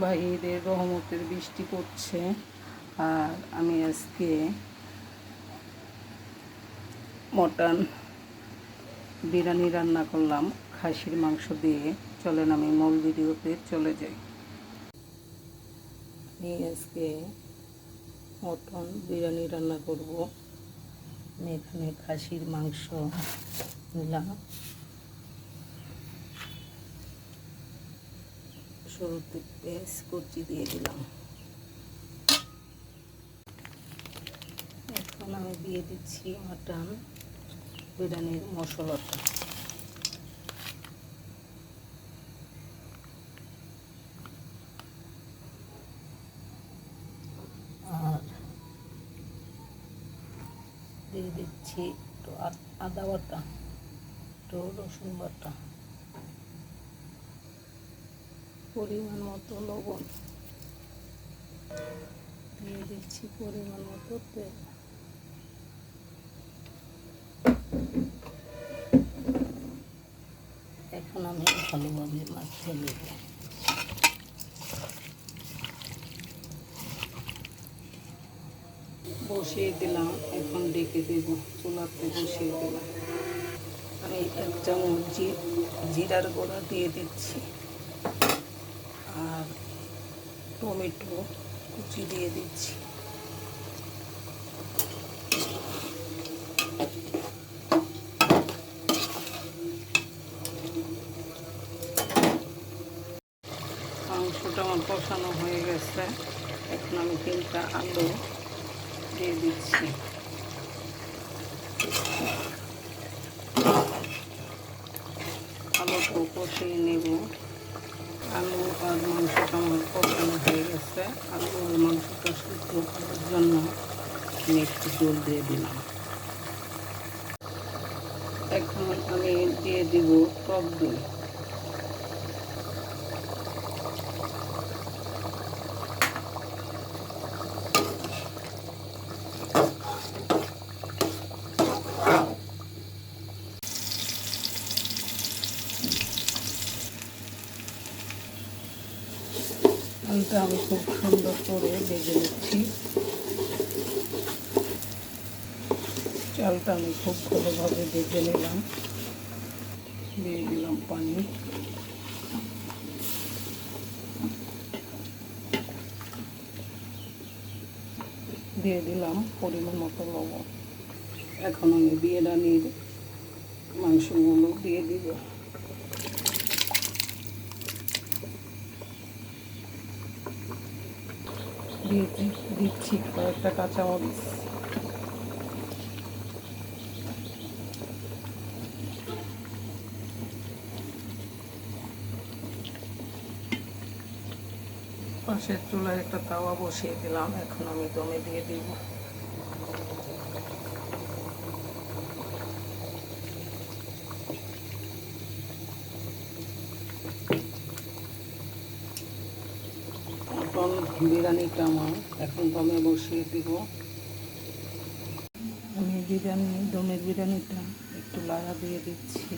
বাইরের রহমতের বৃষ্টি পড়ছে। আর আমি আজকে মটন বিরিয়ানি রান্না করলাম, খাসির মাংস দিয়ে। চলেন আমি মূল ভিডিওতে চলে যাই। আমি আজকে মটন বিরিয়ানি রান্না করব। আমি এখানে খাসির মাংস নিলাম। শুরুতে পেঁয়াজ, কুচি দিয়ে দিলাম। এখন আমি দিয়ে দিচ্ছি মাটন বিরিয়ানির মশলাটা। দিয়ে দিচ্ছি একটু আদা বাটা, একটু রসুন বাটা। পরিমাণ মতো লবণ। দিয়ে দিচ্ছি পরিমাণ মতো তেল। এখন আমি ভালোভাবে মাখিয়ে নেব। বসিয়ে দিলাম, এখন ডেকে দেব চুলাতে বসিয়ে দিলাম। আমি এক চামচ জিরার গোড়া দিয়ে দিচ্ছি। আর টমেটো কুচি দিয়ে দিচ্ছি। মাংসটা আমার কষানো হয়ে গেছে। এখন আমি তিনটা আলু দিয়ে দিচ্ছি। আলুটাও কষিয়ে নেব। আলু আর মাংসটা আমার কষানো হয়ে গেছে। আলু ওর মাংসটা শুদ্ধ করার জন্য আমি একটু জল দিয়ে দিলাম। এখন আমি দিয়ে দিব টক দই। আলুটা আমি খুব সুন্দর করে ভেজে নিচ্ছি। চালটা আমি খুব ভালোভাবে ভেজে নিলাম। দিয়ে দিলাম পানি। দিয়ে দিলাম পরিমাণ মতো লবণ। এখন আমি বিরিয়ানির মাংসগুলো দিয়ে দিব। দিয়ে দিচ্ছি, কয়েকটা কাঁচামরিচ পাশের চুলায় একটা তাওয়া বসিয়ে দিলাম, এখন আমি দমে দিয়ে দিব। মটন বিরিয়ানিটা আমার এখন দমে বসিয়ে দিব। আমি বিরিয়ানি, দমের বিরিয়ানিটা একটু লাগা দিয়ে দিচ্ছি।